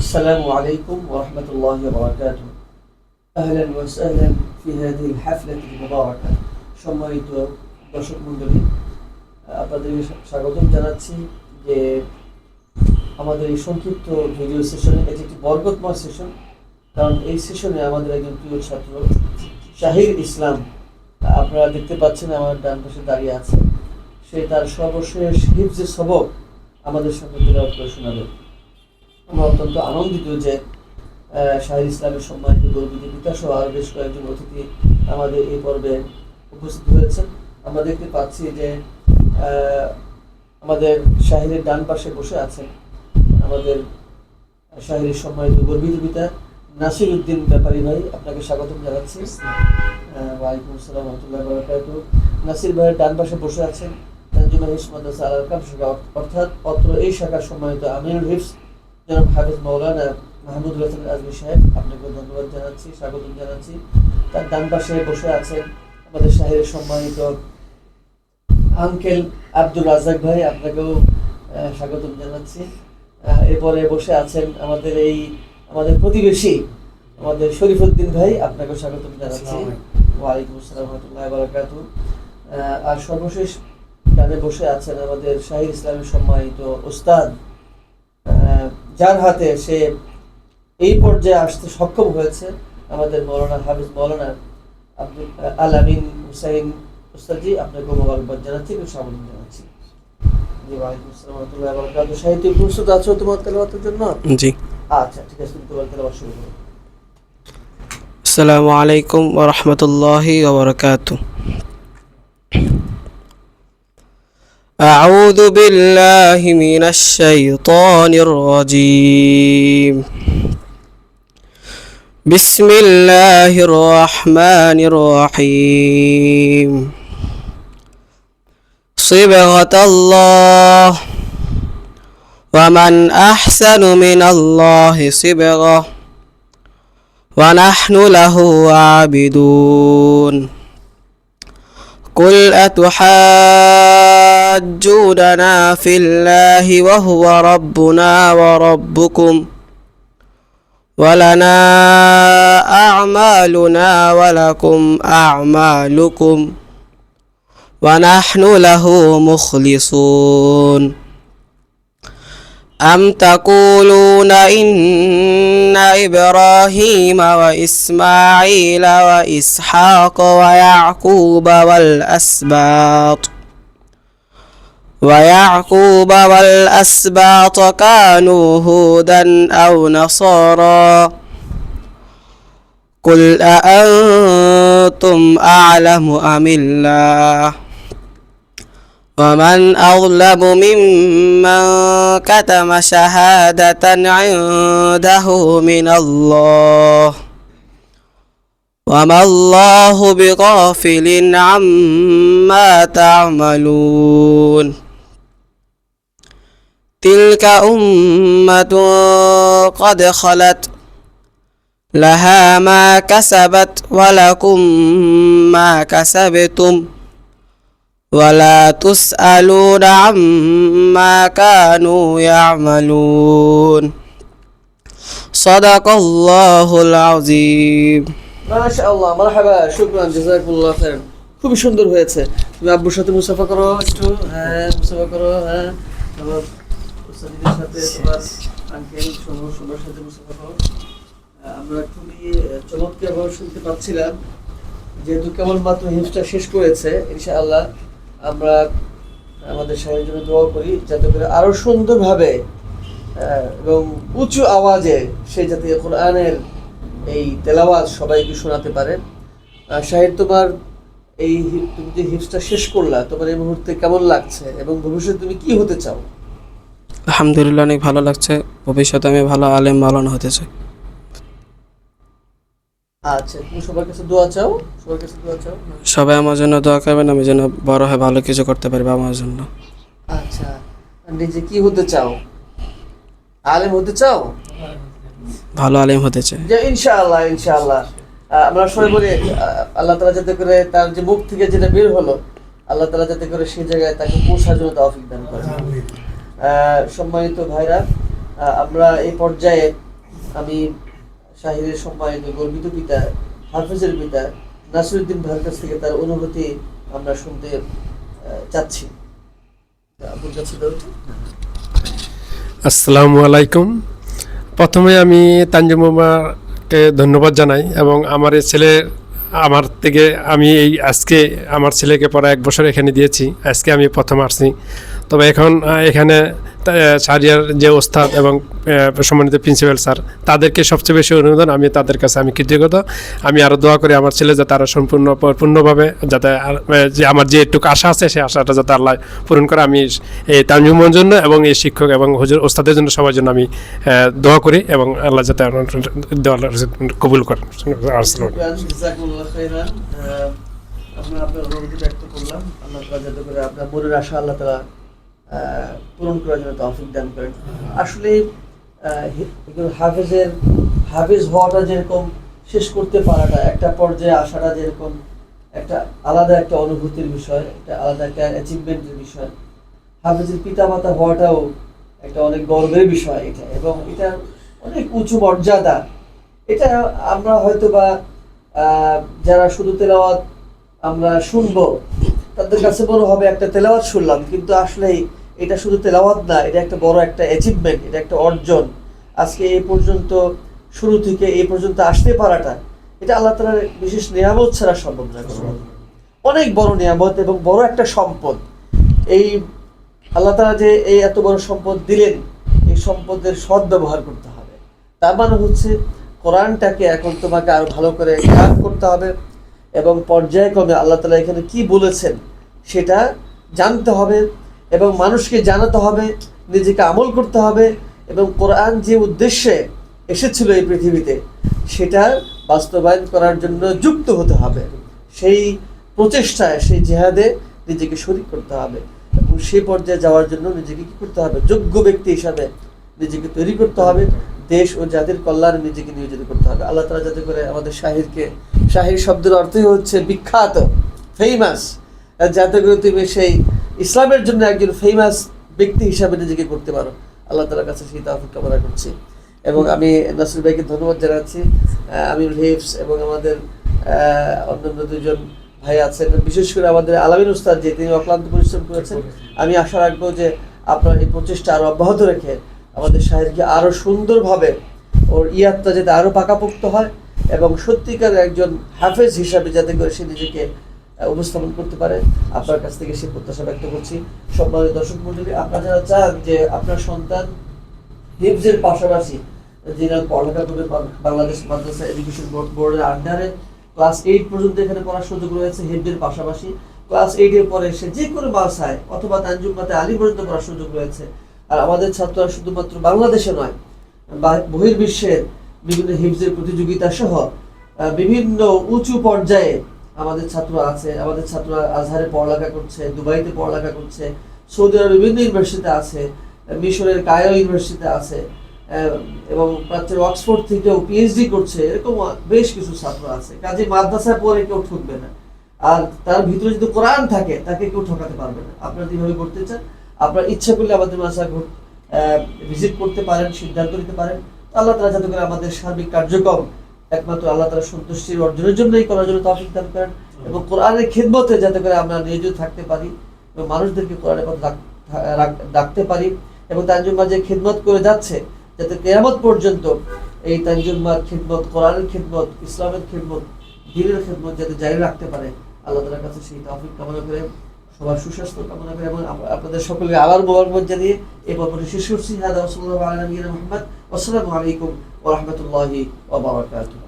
السلام عليكم ورحمة الله وبركاته أهلا وسهلا في هذه الحفلة المباركة সম্মানিত দর্শক মণ্ডলী আপনাদের স্বাগতম জানাচ্ছি যে আমাদের এই সংক্ষিপ্ত ভিডিও সেশনে এটি একটি বরকতময় সেশন কারণ এই সেশনে আমাদের একজন প্রিয় ছাত্র শাহির ইসলাম আপনারা দেখতে পাচ্ছেন আমার ডান পাশে দাঁড়িয়ে আছে সে তার সর্বশেষ হিফজে সবক আমাদের সামনে তেলাওয়াত করে শোনাবে আমরা অত্যন্ত আনন্দিত যে শাহির ইসলামের সম্মানিত গর্বিত পিতা সহ আরও বেশ কয়েকজন অতিথি আমাদের এই পর্বে উপস্থিত হয়েছেন। আমরা দেখতে পাচ্ছি যে আমাদের শাহিরের ডান পাশে বসে আছেন আমাদের শাহিরের সম্মানিত গর্বিত পিতা নাসির উদ্দিন ব্যাপারী ভাই। আপনাকে স্বাগতম জানাচ্ছি। ওয়ালাইকুম আসসালাম রহমতুল্লাহ বারাকাতু নাসির ভাইয়ের ডান পাশে বসে আছেন তানজুমা হিফস মাদ্রাসা আল আরকাম শাখা, অর্থাৎ অত্র এই শাখার সম্মানিত আমিনুল হিফস জনাব হাফিজ মৌলানা মাহমুদুল হাসান আজমি সাহেব আপনাকে ধন্যবাদ জানাচ্ছি জানাচ্ছি। তার ডান পাশে বসে আছেন আমাদের শাহের সম্মানিত আঙ্কেল আব্দুল রাজাক ভাই আপনাকেও জানাচ্ছি। এরপরে বসে আছেন আমাদের এই আমাদের প্রতিবেশী আমাদের শরীফুদ্দিন ভাই আপনাকেও স্বাগতম জানাচ্ছি। ওয়ালাইকুম আসসালাম রহমতুল্লাহ বারাকাতু আর সর্বশেষ ডানে বসে আছেন আমাদের শাহির ইসলামের সম্মানিত ওস্তাদ যার হাতে সে এই পর্যায়ে আসতে সক্ষম হয়েছে আমাদের মৌলানা হাফিজ মৌলানা আব্দুল আল আমিন হুসাইন উস্তাদজি আপনাকে মোবারকবাদ জানাচ্ছি এবং স্বাগত জানাচ্ছি। জি ওয়ালাইকুম আসসালাম রহমতুল্লাহ বারাকাতু সাহিত্য প্রস্তুত আছো তোমার জন্য? জি। আচ্ছা ঠিক আছে তুমি তোমার তেলাওয়াত শুরু করো। আসসালামু আলাইকুম ওবরকাত أعوذ بالله من الشيطان الرجيم. بسم الله الرحمن الرحيم. صبغة الله. ومن أحسن من الله صبغة. ونحن له عابدون. قل أتحاجوننا في الله وهو ربنا وربكم ولنا أعمالنا ولكم أعمالكم ونحن له مخلصون أم تقولون إن إبراهيم وإسماعيل وإسحاق ويعقوب والأسباط؟ ويعقوب والأسباط كانوا هودا أو نصارى قل أأنتم أعلم أم الله؟ ومن أظلم ممن كتم شهادة عنده من الله وما الله بغافل عما تعملون. تلك أمة قد خلت لها ما كسبت ولكم ما كسبتم. ولا تسألون عما كانوا يعملون صدق الله العظيم মাশাআল্লাহ মারহাবা শুকরান জাযাকুল্লাহ খাইরান খুবই সুন্দর হয়েছে তুমি আব্বুর সাথে মুসাফা করো একটু হ্যাঁ মুসাফা করো হ্যাঁ তোমার উস্তাদিদের সাথে তোমার আঙ্কেল সহ সবার সাথে মুসাফা করো আহ, আমরা খুবই চমৎকার ভাবে শুনতে পাচ্ছিলাম যেহেতু কেবলমাত্র হিমসটা শেষ করেছে ইনশাআল্লাহ আমরা আমাদের সাহেবের জন্য দোয়া করি যাতে করে আরও সুন্দরভাবে এবং উঁচু আওয়াজে সে যাতে কোরআনের এই তেলাওয়াজ সবাইকে শোনাতে পারে। শাহিদ, তোমার এই তুমি যে হিপসটা শেষ করলা, তোমার এই মুহূর্তে কেমন লাগছে এবং ভবিষ্যতে তুমি কি হতে চাও? আলহামদুলিল্লাহ, অনেক ভালো লাগছে। ভবিষ্যতে আমি ভালো আলেম মালান হতে চাই। আচ্ছা তুমি সবার কাছে দোয়া চাও? সবার কাছে দোয়া চাও? সবাই আমার জন্য দোয়া করবেন আমি যেন বড় হয়ে ভালো কিছু করতে পারি আমার জন্য। আচ্ছা নিজে কি হতে চাও? আলেম হতে চাও? ভালো আলেম হতে চাই। যে ইনশাআল্লাহ ইনশাআল্লাহ। আমরা সবাই বলি আল্লাহ তালা যাতে করে তার যে মুখ থেকে যেটা বের হলো আল্লাহ তালা যাতে করে সেই জায়গায় তাকে পৌঁছার জন্য তৌফিক দান করে। সম্মানিত ভাইরা আমরা এই পর্যায়ে আমি শাহিরের সম্মানিত গর্বিত পিতা, হাফিজের পিতা, নাসিরুদ্দিন ভাইয়ের কাছ থেকে তার অনুভূতি আমরা শুনতে চাচ্ছি। আসসালামু আলাইকুম। প্রথমে আমি তানজিম মামাকে ধন্যবাদ জানাই এবং আমার এই ছেলে, আমার থেকে আমি এই আজকে, আমার ছেলেকে পড়া এক বছর এখানে দিয়েছি। আজকে আমি প্রথম আসছি। তবে এখন এখানে সারিয়ার যে ওস্তাদ এবং সম্মানিত প্রিন্সিপাল স্যার তাদেরকে সবচেয়ে বেশি অনুমোদন আমি তাদের কাছে আমি কৃতজ্ঞতা। আমি আরও দোয়া করি আমার ছেলে যাতে আরও সম্পূর্ণ পূর্ণভাবে যাতে যে আমার যে একটু আশা আছে সেই আশাটা যাতে আল্লাহ পূরণ করে আমি এই তানজুমের জন্য এবং এই শিক্ষক এবং হুজুর ওস্তাদের জন্য সবার জন্য আমি দোয়া করি এবং আল্লাহ যাতে কবুল করেন। আমরা আপনার অনুভূতি ব্যক্ত করলাম। আল্লাহ তাআলা যাতে করে আপনার মনের আশা আল্লাহ আহ, পূরণ করার জন্য তৌফিক দান করেন। আসলে হাফেজের, হাফেজ হওয়াটা যেরকম, শেষ করতে পারাটা, একটা পর্যায়ে আসাটা যেরকম, একটা আলাদা একটা অনুভূতির বিষয়, একটা আলাদা একটা অ্যাচিভমেন্টের বিষয়। হাফেজের পিতামাতা হওয়াটাও একটা অনেক গর্বের বিষয় এটা, এবং এটা অনেক উঁচু মর্যাদা। এটা আমরা হয়তো বা যারা শুধু তেলাওয়াত আমরা শুনব তাদের কাছে মনে হবে একটা তেলাওয়াত শুনলাম, কিন্তু আসলে এটা শুধু তেলাওয়াত না, এটা একটা বড় একটা অ্যাচিভমেন্ট এটা একটা অর্জন। আজকে এই পর্যন্ত, শুরু থেকে এই পর্যন্ত আসতে পারাটা, এটা আল্লাহ তালার বিশেষ নিয়ামত ছাড়া সম্ভব না। অনেক বড় নিয়ামত এবং বড় একটা সম্পদ। এই আল্লাহ তালা যে এই এত বড় সম্পদ দিলেন, এই সম্পদের সৎ ব্যবহার করতে হবে। তার মানে হচ্ছে, কোরআনটাকে এখন তোমাকে আরও ভালো করে জ্ঞান করতে হবে। এবং পর্যায়ক্রমে আল্লাহ তালা এখানে কি বলেছেন সেটা জানতে হবে এবং মানুষকে জানাতে হবে, নিজেকে আমল করতে হবে এবং কোরআন যে উদ্দেশ্যে এসেছিল এই পৃথিবীতে সেটা বাস্তবায়ন করার জন্য যুক্ত হতে হবে। সেই প্রচেষ্টায়, সেই জেহাদে নিজেকে শরিক করতে হবে এবং সেই পর্যায়ে যাওয়ার জন্য নিজেকে কী করতে হবে? যোগ্য ব্যক্তি হিসাবে নিজেকে তৈরি করতে হবে। দেশ ও জাতির কল্যাণে নিজেকে নিয়োজিত করতে হবে। আল্লাহ তালা যাতে করে আমাদের শাহিরকে শাহির শব্দের অর্থই হচ্ছে বিখ্যাত ফেমাস যাতে করে তুমি সেই ইসলামের জন্য একজন ফেমাস ব্যক্তি হিসাবে নিজেকে করতে পারো। আল্লাহ তালার কাছে সেই তাফিক কামনা করছি। এবং আমি নাসির ভাইকে ধন্যবাদ জানাচ্ছি। আহ, আমির হিফস এবং আমাদের অন্যান্য দুজন ভাই আছেন। বিশেষ করে আমাদের আলামিন উস্তাদ যে তিনি অক্লান্ত পরিশ্রম করেছেন। আমি আশা রাখব যে আপনার এই প্রচেষ্টা আরও অব্যাহত রেখে আমাদের শাহেরকে আরও সুন্দরভাবে ওর ইয়াতটা যাতে আরও পাকাপোক্ত হয়। এবং সত্যিকার একজন হাফেজ হিসাবে যাতে করে সে নিজেকে উপস্থাপন করতে পারে, আপনার কাছ থেকে সে প্রত্যাশা ব্যক্ত করছি। সম্মানিত দর্শক মন্ডলী আপনারা যারা চান যে আপনার সন্তান হিফজের পাশাপাশি যিনি পড়ালেখা করবে বাংলাদেশ মাদ্রাসা এডুকেশন বোর্ড বোর্ডের আন্ডারে, ক্লাস এইট পর্যন্ত এখানে পড়ার সুযোগ রয়েছে হিফজের পাশাপাশি। ক্লাস এইটের পরে সে যে কোনো বাসায় অথবা তানজুমাতে আলী পর্যন্ত পড়ার সুযোগ রয়েছে। আর আমাদের ছাত্ররা শুধুমাত্র বাংলাদেশে নয় বহির্বিশ্বের বিভিন্ন হিফজের প্রতিযোগিতা সহ বিভিন্ন উঁচু পর্যায়ে আমাদের ছাত্র আছে। আমাদের ছাত্ররা আজহারে পড়ালেখা করছে, দুবাইতে পড়ালেখা করছে, সৌদি আরবের বিভিন্ন ইউনিভার্সিটিতে আছে, মিশরের কায়ো ইউনিভার্সিটিতে আছে এবং প্রাচ্যের অক্সফোর্ড থেকেও পিএইচডি করছে, এরকম বেশ কিছু ছাত্র আছে। কাজে মাদ্রাসায় পড়ে কেউ ঠকবে না। আর তার ভিতরে যদি কোরআন থাকে, তাকে কেউ ঠকাতে পারবে না। আপনারা যেভাবে করতে চান, আপনার ইচ্ছা করলে আমাদের মাসা ভিজিট করতে পারেন, সিদ্ধান্ত নিতে পারেন। আল্লাহ তালা যাতে করে আমাদের সার্বিক কার্যক্রম একমাত্র আল্লাহ তালা সন্তুষ্টির অর্জনের জন্যই করার জন্য তফিক দান করেন এবং কোরআনের খেদমতে যাতে করে আমরা নিয়োজিত থাকতে পারি এবং মানুষদেরকে কোরআনের পথ ডাক- ডাকতে পারি এবং তানজুম যে খেদমত করে যাচ্ছে, যাতে কেয়ামত পর্যন্ত এই তানজুম মার খেদমত, কোরআনের খেদমত, ইসলামের খেদমত, দিনের খেদমত যাতে জারি রাখতে পারে, আল্লাহ তালার কাছে সেই তৌফিক কামনা করে সবার সুস্বাস্থ্য কামনা করে এবং আপনাদের সকলকে আবার মোবারকবাদ জানিয়ে এই পর্বটি শেষ করছি। হাদা ওসল্লাহ আলা মোহাম্মদ। আসসালামু আলাইকুম ওয়া রাহমাতুল্লাহি ওয়া বারাকাতুহু।